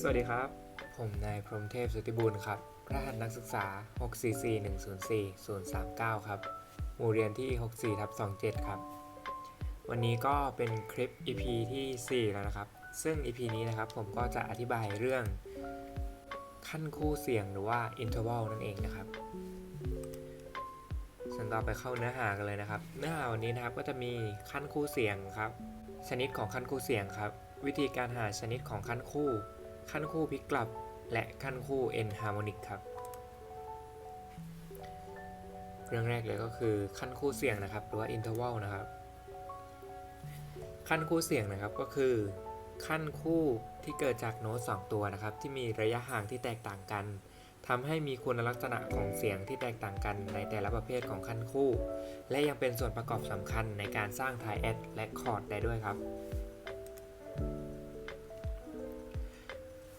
สวัสดีครับ ผมนายพรมเทพสุทธิบุญครับ รหัสนักศึกษา 644104039 ครับ หมู่เรียนที่ 64ทับ27 ครับ วันนี้ก็เป็นคลิป EP ที่ 4 แล้วนะครับ ซึ่ง EP นี้นะครับผมก็จะอธิบายเรื่องขั้นคู่เสียงหรือว่า interval นั่นเองนะครับส่วนต่อไปเข้าเนื้อหากันเลยนะครับ เนื้อหาวันนี้นะครับก็จะมีขั้นคู่เสียงครับ ชนิดของขั้นคู่เสียงครับ วิธีการหาชนิดของขั้นคู่ ขั้นคู่พลิกกลับ และขั้นคู่ n harmonic ครับ เรื่องแรกเลยก็คือขั้นคู่เสียงนะครับ หรือว่า interval นะครับ ขั้นคู่เสียงนะครับก็คือ ขั้นคู่ที่เกิดจากโน้ตสองตัวนะครับ ที่มีระยะห่างที่แตกต่างกันทำให้มีคุณลักษณะของเสียงที่แตกต่างกันในแต่ละประเภทของขั้นคู่ และยังเป็นส่วนประกอบสำคัญในการสร้างไทแอดและคอร์ดได้ด้วยครับ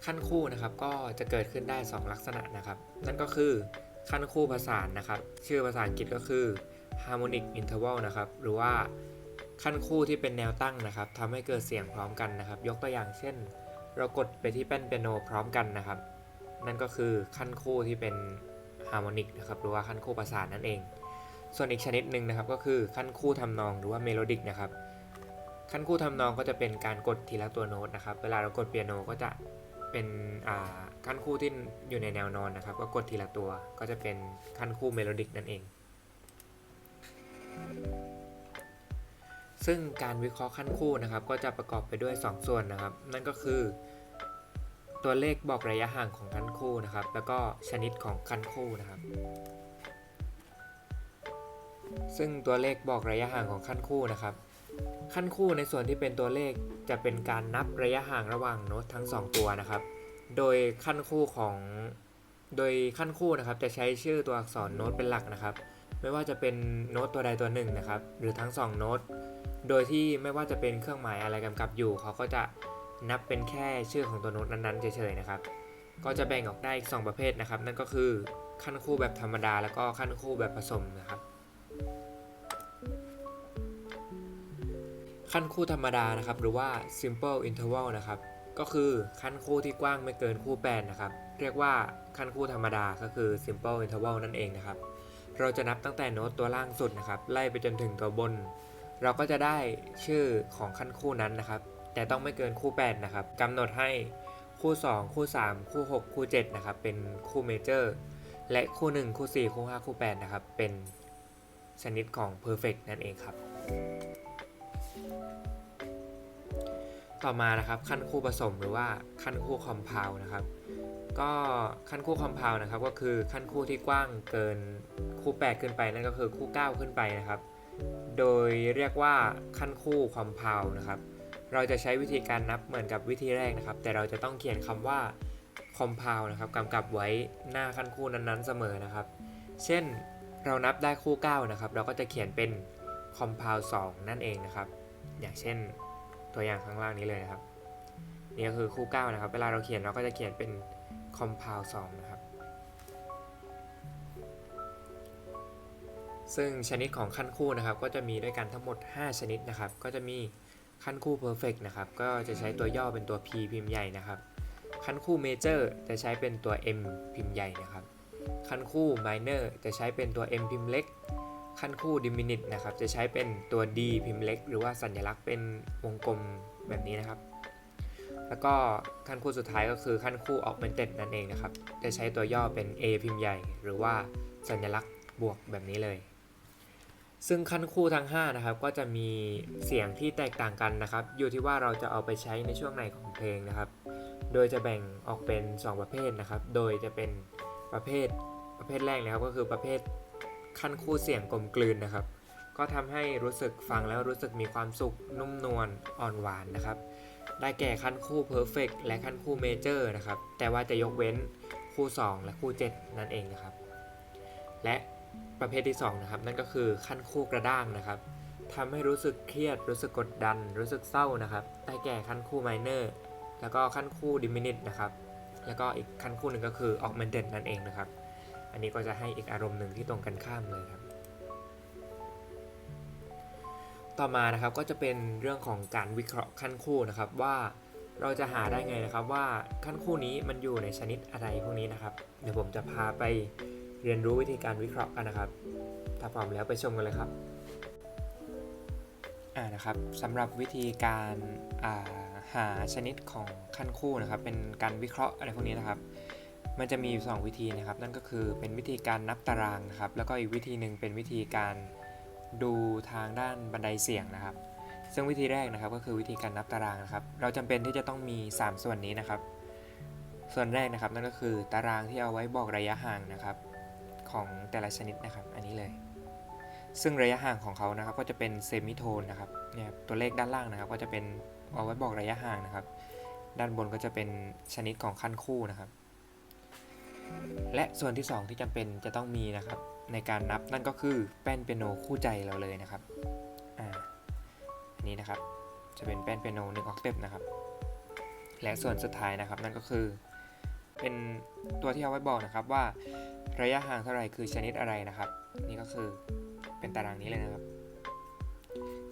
ขั้นคู่นะครับก็จะเกิดขึ้นได้ 2 ลักษณะนะครับ นั่นก็คือขั้นคู่ประสานนะครับ ชื่อภาษาอังกฤษก็คือ harmonic interval นะครับ หรือว่าขั้นคู่ที่เป็นแนวตั้งนะครับทำให้เกิดเสียงพร้อมกันนะครับ ยกตัวอย่างเช่น เรากดไปที่แป้นเปียโนพร้อมกันนะครับ นั่นก็คือขั้นคู่ที่เป็น harmonic นะครับหรือว่าขั้นคู่ประสานนั่นเอง ส่วนอีกชนิดหนึ่งนะครับก็คือขั้นคู่ทำนองหรือว่า melodic นะครับ ขั้นคู่ทำนองก็จะเป็นการกดทีละตัวโน้ตนะครับ เวลาเรากดเปียโนก็จะ เป็นขั้นคู่ที่อยู่ในแนวนอนนะครับ ก็กดทีละตัวก็จะเป็นขั้นคู่เมโลดิกนั่นเอง ซึ่งการวิเคราะห์ขั้นคู่นะครับ ก็จะประกอบไปด้วย 2 ส่วนนะครับ นั่นก็คือ ตัวเลขบอกระยะห่างของขั้นคู่นะครับ แล้วก็ชนิดของขั้นคู่นะครับ ซึ่งตัวเลขบอกระยะห่างของขั้นคู่นะครับ ขั้นคู่ในส่วนที่เป็นตัวเลขจะเป็นการนับระยะห่างระหว่างโน้ตทั้ง 2 ตัวนะครับ โดยขั้นคู่ของ โดยขั้นคู่นะครับจะใช้ชื่อตัวอักษรโน้ตเป็นหลักนะครับ ไม่ว่าจะเป็นโน้ตตัวใดตัวหนึ่งนะครับ หรือทั้ง 2 โน้ต โดยที่ไม่ว่าจะเป็นเครื่องหมายอะไรกำกับอยู่ เขาก็จะนับเป็นแค่ชื่อของตัวโน้ตนั้นๆเฉยๆนะครับ ก็จะแบ่งออกได้อีก 2 ประเภทนะครับ นั่นก็คือขั้นคู่แบบธรรมดา แล้วก็ขั้นคู่แบบผสมนะครับ ขั้นคู่ธรรมดานะครับหรือว่า simple interval นะครับก็คือขั้นคู่ที่กว้างไม่เกินคู่8นะครับเรียกว่าขั้นคู่ธรรมดาก็คือ simple interval นั่นเองนะครับเราจะนับตั้งแต่โน้ตตัวล่างสุดนะครับไล่ไปจนถึงตัวบน เราก็จะได้ชื่อของขั้นคู่นั้นนะครับ แต่ต้องไม่เกินคู่8นะครับกำหนดให้คู่ 2 คู่ 3 คู่ 6 คู่7นะครับเป็นคู่เมเจอร์และคู่ 1 คู่ 4 คู่ 5 คู่8นะครับเป็นชนิดของ perfect นั่นเองครับ ต่อมานะครับขั้นคู่ผสมหรือว่าขั้นคู่คอมเพลนะครับก็ขั้นคู่คอมเพลนะครับก็คือขั้นคู่ที่กว้างเกินคู่ 8 ขึ้นไปนั่นก็คือคู่ 9 ขึ้นไปนะครับ โดยเรียกว่าขั้นคู่คอมเพลนะครับเราจะใช้วิธีการนับเหมือนกับวิธีแรกนะครับ แต่เราจะต้องเขียนคำว่าคอมเพลนะครับกำกับไว้หน้าขั้นคู่นั้นๆเสมอนะครับ เช่นเรานับได้คู่ 9 นะครับ เราก็จะเขียนเป็นคอมเพล2นั่นเองนะครับ อย่างเช่น ตัวอย่างข้างล่างนี้เลยนะครับนี่ก็คือคู่9นะครับ เวลาเราเขียนเราก็จะเขียนเป็น compound 2นะครับ ซึ่งชนิดของขั้นคู่นะครับ ก็จะมีด้วยกันทั้งหมด 5 ชนิดนะครับ ก็จะมีขั้นคู่ perfect นะครับ ก็จะใช้ตัวย่อเป็นตัว p พิมพ์ใหญ่นะครับ ขั้นคู่ major จะใช้เป็นตัว m พิมพ์ใหญ่นะครับ ขั้นคู่ minor จะใช้เป็นตัว m พิมพ์เล็ก ขั้นคู่ diminish นะครับ จะใช้เป็นตัว d พิมพ์เล็ก หรือว่าสัญลักษณ์เป็นวงกลมแบบนี้นะครับ แล้วก็ขั้นคู่สุดท้ายก็คือขั้นคู่ augmented นั่นเองนะครับ จะใช้ตัวย่อเป็น a พิมพ์ใหญ่ หรือว่าสัญลักษณ์บวกแบบนี้เลย ซึ่งขั้นคู่ทั้ง 5 นะครับ ก็จะมีเสียงที่แตกต่างกันนะครับ อยู่ที่ว่าเราจะเอาไปใช้ในช่วงไหนของเพลงนะครับ โดยจะแบ่งออกเป็น 2 ประเภทนะครับ โดยจะเป็นประเภทประเภทแรกนะครับก็คือประเภท ขั้นคู่เสียงกลมกลืนนะครับ ก็ทำให้รู้สึกฟังแล้วรู้สึกมีความสุขนุ่มนวลอ่อนหวานนะครับ ได้แก่ขั้นคู่ perfect และขั้นคู่ major นะครับ แต่ว่าจะยกเว้นคู่ 2 และคู่ 7 นั่นเองนะครับ และประเภทที่ 2 นะครับ นั่นก็คือขั้นคู่กระด้างนะครับทำให้รู้สึกเครียด รู้สึกกดดัน รู้สึกเศร้านะครับ ได้แก่ขั้นคู่ minor แล้วก็ขั้นคู่ diminished นะครับ แล้วก็อีกขั้นคู่หนึ่งก็คือ augmented นั่นเองนะครับ อันนี้ก็จะให้อีกอารมณ์หนึ่งที่ตรงกันข้ามเลยครับ ต่อมานะครับก็จะเป็นเรื่องของการวิเคราะห์ขั้นคู่นะครับว่าเราจะหาได้ไงนะครับว่าขั้นคู่นี้มันอยู่ในชนิดอะไรพวกนี้นะครับ เดี๋ยวผมจะพาไปเรียนรู้วิธีการวิเคราะห์กันนะครับ ถ้าพร้อมแล้วไปชมกันเลยครับอ่านะครับสำหรับวิธีการาหาชนิดของขั้นคู่นะครับ เป็นการวิเคราะห์อะไรพวกนี้นะครับ มันจะมีอยู่สองวิธีนะครับ นั่นก็คือเป็นวิธีการนับตารางนะครับ แล้วก็อีกวิธีหนึ่งเป็นวิธีการดูทางด้านบันไดเสี่ยงนะครับ ซึ่งวิธีแรกนะครับก็คือวิธีการนับตารางนะครับ เราจำเป็นที่จะต้องมี 3 ส่วนนี้นะครับ ส่วนแรกนะครับนั่นก็คือตารางที่เอาไว้บอกระยะห่างนะครับของแต่ละชนิดนะครับ อันนี้เลย ซึ่งระยะห่างของเขานะครับ ก็จะเป็นเซมิโทนนะครับเนี่ยตัวเลขด้านล่างนะครับ ก็จะเป็นเอาไว้บอกระยะห่างนะครับ ด้านบนก็จะเป็นชนิดของขั้นคู่นะครับ และส่วนที่ 2 ที่จำเป็นจะต้องมีนะครับในการนับนั่นก็คือแป้นเปียโนคู่ใจเราเลยนะครับอ่าอันนี้นะครับจะเป็นแป้นเปียโนหนึ่งออกเทปนะครับ และส่วนสุดท้ายนะครับนั่นก็คือ เป็นตัวที่เอาไว้บอกนะครับว่าระยะห่างเท่าไหร่คือชนิดอะไรนะครับ นี่ก็คือเป็นตารางนี้เลยนะครับ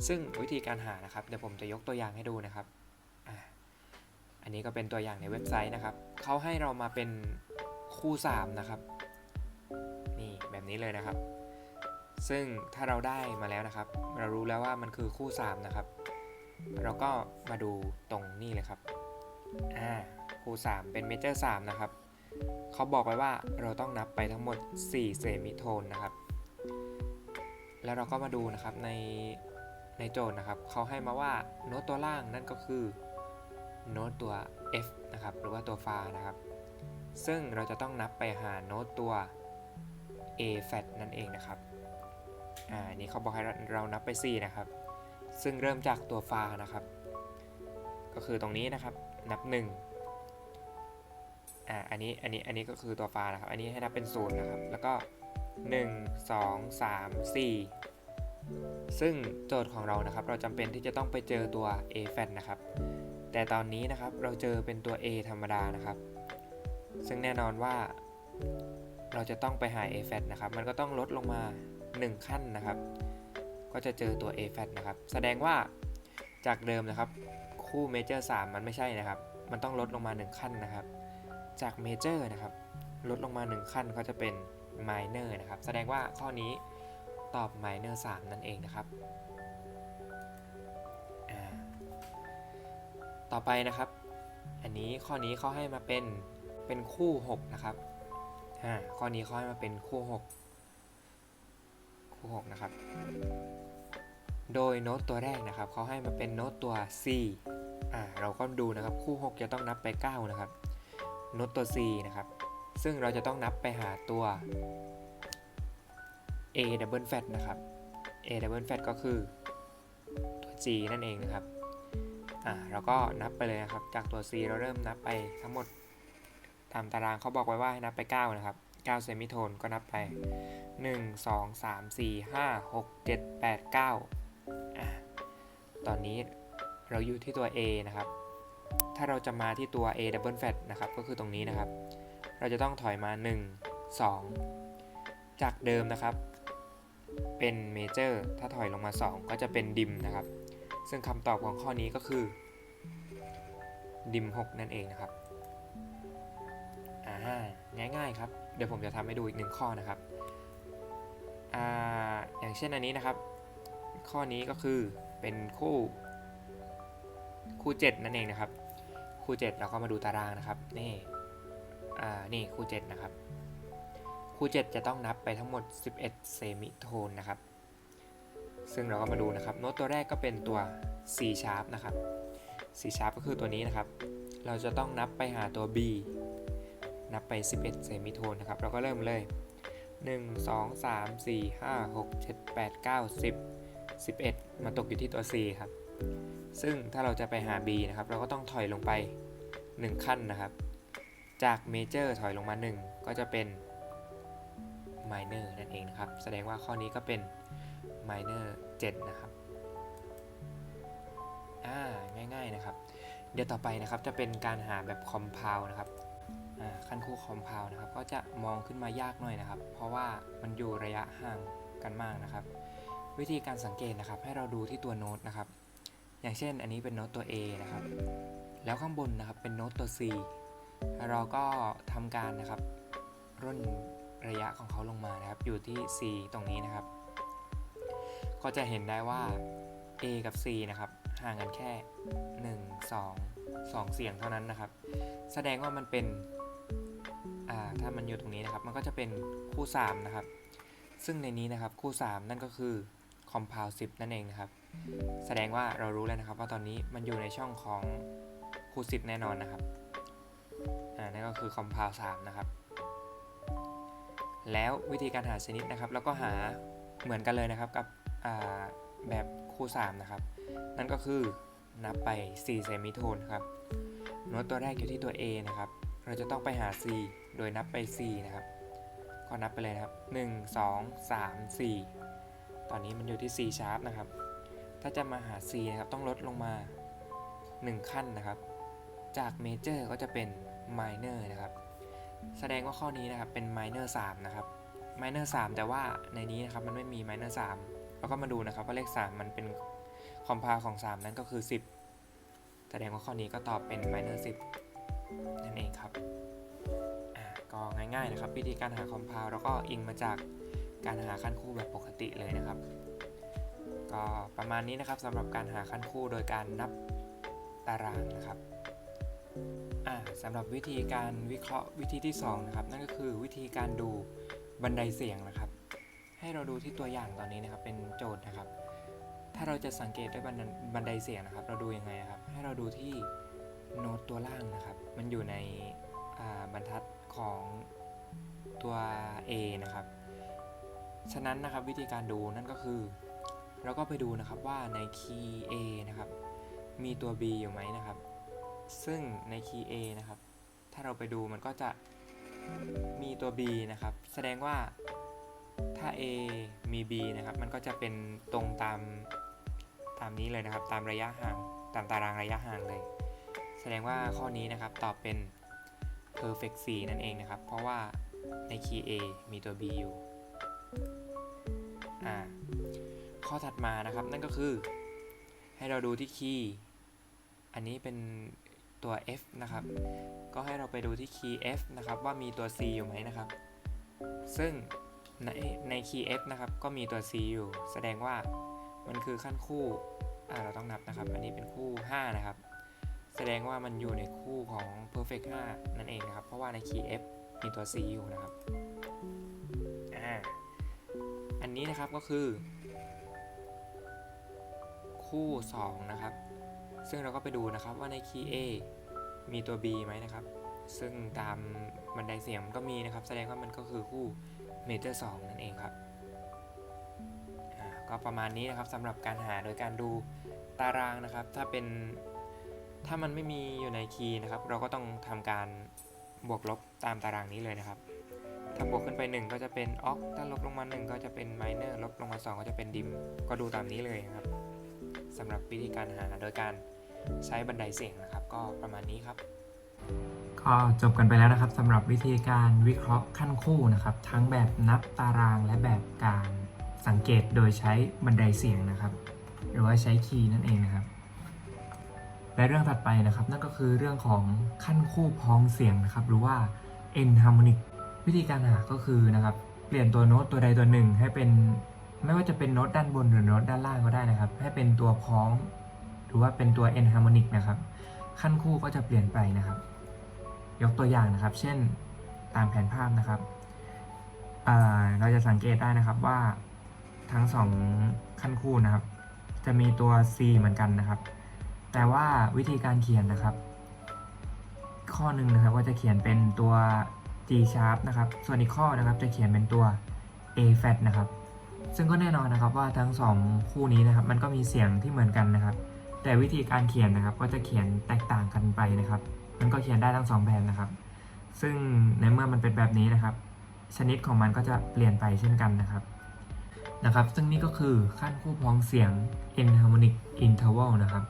ซึ่งวิธีการหานะครับเดี๋ยวผมจะยกตัวอย่างให้ดูนะครับอ่าอันนี้ก็เป็นตัวอย่างในเว็บไซต์นะครับเขาให้เรามาเป็น คู่3นะครับ นี่แบบนี้เลยนะครับ ซึ่งถ้าเราได้มาแล้วนะครับ เรารู้แล้วว่ามันคือคู่ 3 นะครับ เราก็มาดูตรงนี้เลยครับ อ่า คู่3เป็นเมเจอร์3นะครับ เขาบอกไว้ว่าเราต้องนับไปทั้งหมด 4 เซมิโทนนะครับ แล้วเราก็มาดูนะครับในในโจทย์นะครับ เขาให้มาว่าโน้ตตัวล่างนั่นก็คือโน้ตตัว F นะครับ หรือว่าตัวฟานะครับ ซึ่งเราจะต้องนับไปหาโน้ตตัว A flat นั่นเองนะครับ อ่า นี่เขาบอกให้เรานับไป 4 นะครับ ซึ่งเริ่มจากตัวฟานะครับ ก็คือตรงนี้นะครับ นับ 1 อ่า อันนี้ อันนี้ อันนี้ก็คือตัวฟานะครับ อันนี้ให้นับเป็น0นะครับ แล้วก็ 1 2 3 4 ซึ่งโจทย์ของเรานะครับ เราจำเป็นที่จะต้องไปเจอตัว A flat นะครับ แต่ตอนนี้นะครับ เราเจอเป็นตัว A ธรรมดานะครับ ซึ่งแน่นอนว่า เราจะต้องไปหา A f a t นะครับ มันก็ต้องลดลงมา 1 ขั้นนะครับ ก็จะเจอตัว A f a t นะครับ แสดงว่าจากเดิมนะครับ คู่ Major 3มันไม่ใช่นะครับ มันต้องลดลงมา 1 ขั้นนะครับ จาก Major นะครับ ลดลงมา 1 ขั้นก็จะเป็น Minor นะครับ แสดงว่าข้อนี้ตอบ Minor 3นั่นเองนะครับต่อไปนะครับ อันนี้ข้อนี้เขาให้มาเป็น เป็นคู่ 6 นะครับอ่าข้อนี้เขาให้มาเป็นคู่ 6 คู่ 6 นะครับ โดยโน้ตตัวแรกนะครับเขาให้มาเป็นโน้ตตัว C อ่าเราก็ดูนะครับคู่ 6 จะต้องนับไป 9 นะครับ โน้ตตัว C นะครับ ซึ่งเราจะต้องนับไปหาตัว A double flat นะครับ A double flat ก็คือตัว G นั่นเองนะครับ อ่าเราก็นับไปเลยนะครับ จากตัว C เราเริ่มนับไปทั้งหมด ตามตารางเขาบอกไว้ว่าให้นับไป 9 นะครับ 9 เซมิโทนก็นับไป 1 2 3 4 5 6 7 8 9อ่าตอนนี้เราอยู่ที่ตัว A นะครับ ถ้าเราจะมาที่ตัว A double flat นะครับ ก็คือตรงนี้นะครับ เราจะต้องถอยมา 1 2 จากเดิมนะครับ เป็นเมเจอร์ ถ้าถอยลงมา 2 ก็จะเป็นดิมนะครับ ซึ่งคำตอบของข้อนี้ก็คือดิม 6 นั่นเองนะครับ อ่าง่ายๆครับ เดี๋ยวผมจะทำให้ดูอีกหนึ่งข้อนะครับออย่างเช่นอันนี้นะครับ ข้อนี้ก็คือเป็นคู่คู่ 7 นั่นเองนะครับ คู่ 7 เราก็มาดูตารางนะครับ นี่อ่านี่คู่ 7 นะครับ คู่ 7 จะต้องนับไปทั้งหมด 11 เซมิโทนนะครับ ซึ่งเราก็มาดูนะครับ โน้ตตัวแรกก็เป็นตัว C sharp นะครับ C sharp ก็คือตัวนี้นะครับ เราจะต้องนับไปหาตัว B นับไป 11 เซมิโทนนะครับ เราก็เริ่มเลย 1 2 3 4 5 6 7 8 9 10 11 มาตกอยู่ที่ตัว C ครับ ซึ่งถ้าเราจะไปหา B นะครับ เราก็ต้องถอยลงไป 1 ขั้นนะครับ จากเมเจอร์ถอยลงมา 1 ก็จะเป็น minor นั่นเองนะครับ แสดงว่าข้อนี้ก็เป็น minor 7 นะครับอ่าง่าย ๆ นะครับ เดี๋ยวต่อไปนะครับจะเป็นการหาแบบ compound นะครับ อ่าขั้นคู่ compound นะครับก็จะมองขึ้นมายากหน่อยนะครับ เพราะว่ามันอยู่ระยะห่างกันมากนะครับ วิธีการสังเกตนะครับ ให้เราดูที่ตัวโน้ตนะครับ อย่างเช่น อันนี้เป็นโน้ตตัว A นะครับ แล้วข้างบนนะครับเป็นโน้ตตัว C เราก็ทำการนะครับ ร่นระยะของเขาลงมานะครับ อยู่ที่ C ตรงนี้นะครับ ก็จะเห็นได้ว่า A กับ C นะครับห่างกันแค่ 1 2 2 เสียงเท่านั้นนะครับ แสดงว่ามันเป็น ถ้ามันอยู่ตรงนี้นะครับ มันก็จะเป็นคู่3นะครับ ซึ่งในนี้นะครับคู่ 3 นั่นก็คือ compound 10 นั่นเองนะครับ แสดงว่าเรารู้แล้วนะครับว่าตอนนี้มันอยู่ในช่องของคู่ 10 แน่นอนนะครับ อ่า นั่นก็คือ compound 3 นะครับ แล้ววิธีการหาชนิดนะครับ แล้วก็หาเหมือนกันเลยนะครับกับแบบคู่3นะครับ นั่นก็คือนับไป 4 เซมิโทนครับโน้ตตัวแรกอยู่ที่ตัว A นะครับ เราจะต้องไปหา C โดยนับไป C นะครับก็นับไปเลยนะครับ 1 2 3 4 ตอนนี้มันอยู่ที่ C sharp นะครับ ถ้าจะมาหา C นะครับต้องลดลงมา 1 ขั้นนะครับ จาก major ก็จะเป็น minor นะครับ แสดงว่าข้อนี้นะครับเป็น minor 3 นะครับ minor 3 แต่ว่าในนี้นะครับมันไม่มี minor 3เราก็มาดูนะครับว่าเลข 3 มันเป็น compound ของ 3 นั่นก็คือ 10 แสดงว่าข้อนี้ก็ตอบเป็น minor 10 นั่นเองครับก็ง่ายๆนะครับ วิธีการหา compound แล้วก็อิงมาจากการหาขั้นคู่แบบปกติเลยนะครับ ก็ประมาณนี้นะครับสำหรับการหาขั้นคู่โดยการนับตารางนะครับสำหรับวิธีการวิเคราะห์วิธีที่2นะครับนั่นก็คือวิธีการดูบันไดเสียงนะครับ ให้เราดูที่ตัวอย่างตอนนี้นะครับเป็นโจทย์นะครับ ถ้าเราจะสังเกตด้วยบันไดเสียงนะครับ เราดูยังไงครับ ให้เราดูที่ โน้ตตัวล่างนะครับ มันอยู่ในบรรทัดของตัว A นะครับ ฉะนั้นนะครับวิธีการดูนั่นก็คือ เราก็ไปดูนะครับว่าในคีย์ A นะครับ มีตัว B อยู่ไหมนะครับ ซึ่งในคีย์ A นะครับ ถ้าเราไปดูมันก็จะมีตัว B นะครับ แสดงว่าถ้า A มี B นะครับ มันก็จะเป็นตรงตามตามนี้เลยนะครับ ตามระยะห่าง ตามตารางระยะห่างเลย แสดงว่าข้อนี้นะครับตอบเป็น perfect C นั่นเองนะครับ เพราะว่าในคีย์ A มีตัว B อยู่ อ่า ข้อถัดมานะครับนั่นก็คือ ให้เราดูที่คีย์ อันนี้เป็นตัว F นะครับ ก็ให้เราไปดูที่คีย์ F นะครับ ว่ามีตัว C อยู่ไหมนะครับ ซึ่งในในคีย์ F นะครับ ก็มีตัว C อยู่ แสดงว่ามันคือขั้นคู่ อ่า เราต้องนับนะครับ อันนี้เป็นคู่ 5 นะครับ แสดงว่ามันอยู่ในคู่ของ perfect 5 นั่นเองนะครับ เพราะว่าในคีย์ F มีตัว C อยู่นะครับอ่าอันนี้นะครับก็คือ คู่ 2 นะครับ ซึ่งเราก็ไปดูนะครับว่าในคีย์ A มีตัว B ไหมนะครับ ซึ่งตามบันไดเสียงมันก็มีนะครับ แสดงว่ามันก็คือคู่เมเจอร์2นั่นเองครับอ่าก็ประมาณนี้นะครับสำหรับการหาโดยการดูตารางนะครับ ถ้าเป็น ถ้ามันไม่มีอยู่ในคีย์นะครับ เราก็ต้องทำการบวกลบตามตารางนี้เลยนะครับ ถ้าบวกขึ้นไป 1 ก็จะเป็นออกถ้าลบลงมา 1 ก็จะเป็นไมเนอร์ลบลงมา 2 ก็จะเป็นดิม ก็ดูตามนี้เลยนะครับสำหรับวิธีการหาโดยการใช้บันไดเสียงนะครับ ก็ประมาณนี้ครับก็จบกันไปแล้วนะครับสำหรับวิธีการวิเคราะห์ขั้นคู่นะครับ ทั้งแบบนับตารางและแบบการสังเกตโดยใช้บันไดเสียงนะครับ หรือว่าใช้คีย์นั่นเองนะครับ และเรื่องถัดไปนะครับนั่นก็คือเรื่องของขั้นคู่พ้องเสียงนะครับหรือว่า enharmonic วิธีการหาก็คือนะครับเปลี่ยนตัวโน้ตตัวใดตัวหนึ่งให้เป็นไม่ว่าจะเป็นโน้ตด้านบนหรือโน้ตด้านล่างก็ได้นะครับ ให้เป็นตัวพ้อง หรือว่าเป็นตัว enharmonic นะครับ ขั้นคู่ก็จะเปลี่ยนไปนะครับ ยกตัวอย่างนะครับ เช่นตามแผนภาพนะครับอ่าเราจะสังเกตได้นะครับว่าทั้งสองขั้นคู่นะครับ จะมีตัว C เหมือนกันนะครับ แต่ว่าวิธีการเขียนนะครับ ข้อหนึ่งนะครับก็จะเขียนเป็นตัว G sharp นะครับ ส่วนอีกข้อนะครับจะเขียนเป็นตัว A flat นะครับ ซึ่งก็แน่นอนนะครับว่าทั้งสองคู่นี้นะครับ มันก็มีเสียงที่เหมือนกันนะครับ แต่วิธีการเขียนนะครับก็จะเขียนแตกต่างกันไปนะครับ มันก็เขียนได้ทั้งสองแบบนะครับ ซึ่งในเมื่อมันเป็นแบบนี้นะครับ ชนิดของมันก็จะเปลี่ยนไปเช่นกันนะครับนะครับ ซึ่งนี่ก็คือขั้นคู่พ้องเสียง enharmonic interval นะครับ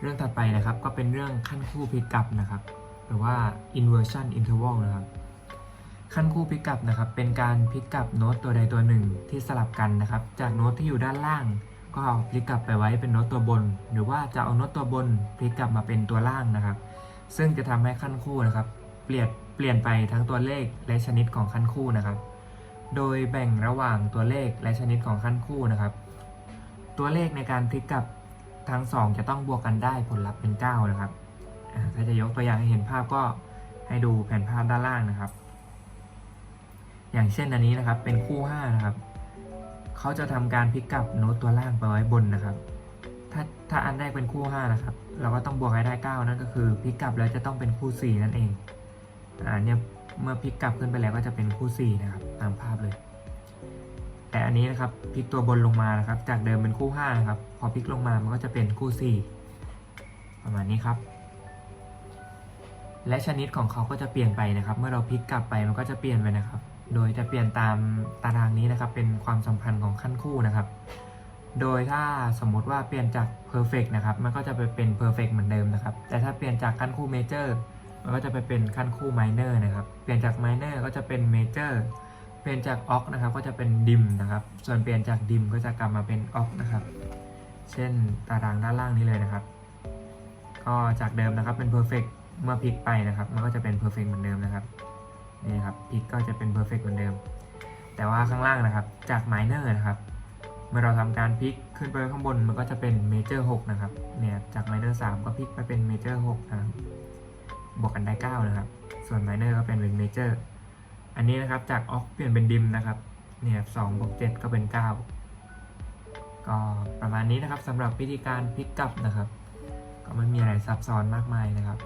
เรื่องถัดไปนะครับก็เป็นเรื่องขั้นคู่พิกับนะครับ หรือว่า inversion interval นะครับ ขั้นคู่พิกับนะครับ เป็นการพิกับโน้ตตัวใดตัวหนึ่งที่สลับกันนะครับ จากโน้ตที่อยู่ด้านล่าง ก็ก็พลิกกลับไปไว้เป็นโน้ตตัวบน หรือว่าจะเอาโน้ตตัวบนพลิกกลับมาเป็นตัวล่างนะครับ ซึ่งจะทำให้ขั้นคู่นะครับ เปลี่ยนเปลี่ยนไปทั้งตัวเลขและชนิดของขั้นคู่นะครับ โดยแบ่งระหว่างตัวเลขและชนิดของขั้นคู่นะครับ ตัวเลขในการพลิกกลับ ทั้งสองจะต้องบวกกันได้ผลลัพธ์เป็น 9 นะครับถ้าจะยกตัวอย่างให้เห็นภาพก็ให้ดูแผนภาพด้านล่างนะครับ อย่างเช่นอันนี้นะครับเป็นคู่ 5 นะครับ เขาจะทำการพลิกกลับโน้ตตัวล่างไปไว้บนนะครับ ถ้าถ้าอันแรกเป็นคู่ 5 นะครับ เราก็ต้องบวกให้ได้ 9 นั่นก็คือพลิกกลับแล้วจะต้องเป็นคู่ 4 นั่นเอง อ่าเนี่ยเมื่อพลิกกลับขึ้นไปแล้วก็จะเป็นคู่ 4 นะครับ ตามภาพเลย แต่อันนี้นะครับพลิกตัวบนลงมานะครับ จากเดิมเป็นคู่5นะครับ พอพลิกลงมามันก็จะเป็นคู่ 4 ประมาณนี้ครับ และชนิดของเขาก็จะเปลี่ยนไปนะครับ เมื่อเราพลิกกลับไปมันก็จะเปลี่ยนไปนะครับ โดยจะเปลี่ยนตามตารางนี้นะครับ เป็นความสัมพันธ์ของขั้นคู่นะครับ โดยถ้าสมมุติว่าเปลี่ยนจาก perfect นะครับ มันก็จะไปเป็น perfect เหมือนเดิมนะครับ แต่ถ้าเปลี่ยนจากขั้นคู่ major มันก็จะไปเป็นขั้นคู่ minor นะครับ เปลี่ยนจาก minor ก็จะเป็น major เลี่ยนจาก oct นะครับก็จะเป็น dim นะครับ ส่วนเปลี่ยนจาก dim ก็จะกลับมาเป็น oct นะครับ เช่นตารางด้านล่างนี้เลยนะครับ ก็จากเดิมนะครับเป็น perfect เมื่อพลิกไปนะครับ มันก็จะเป็น perfect เหมือนเดิมนะครับนี่ครับพลิกก็จะเป็น perfect เหมือนเดิม แต่ว่าข้างล่างนะครับจาก minor นะครับ เมื่อเราทำการพลิกขึ้นไปข้างบนมันก็จะเป็น major 6นะครับเนี่ยจาก minor 3ก็พลิกไปเป็น major 6นะครับบวกกันได้ 9 นะครับ ส่วน minor ก็เป็นเป็น major อันนี้นะครับจาก oct เปลี่ยนเป็น dim นะครับ เนี่ย2บวก7ก็เป็น9ก็ประมาณนี้นะครับสำหรับวิธีการพลิกกลับนะครับ ก็ไม่มีอะไรซับซ้อนมากมายนะครับ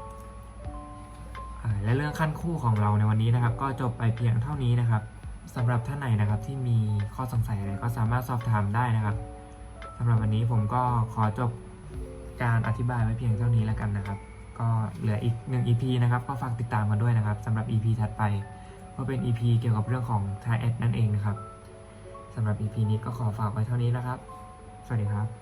และเรื่องขั้นคู่ของเราในวันนี้นะครับ ก็จบไปเพียงเท่านี้นะครับสำหรับท่านไหนนะครับที่มีข้อสงสัยอะไรก็สามารถสอบถามได้นะครับสำหรับวันนี้ผมก็ขอจบการอธิบายไว้เพียงเท่านี้แล้วกันนะครับ ก็เหลืออีกหนึ่ง EP นะครับ ก็ฝากติดตามกันด้วยนะครับสำหรับ EP ถัดไป ก็เป็น EP เกี่ยวกับเรื่องของ t ทแอดนั่นเองนะครับสำหรับ EP นี้ก็ขอฝากไว้เท่านี้นะครับ สวัสดีครับ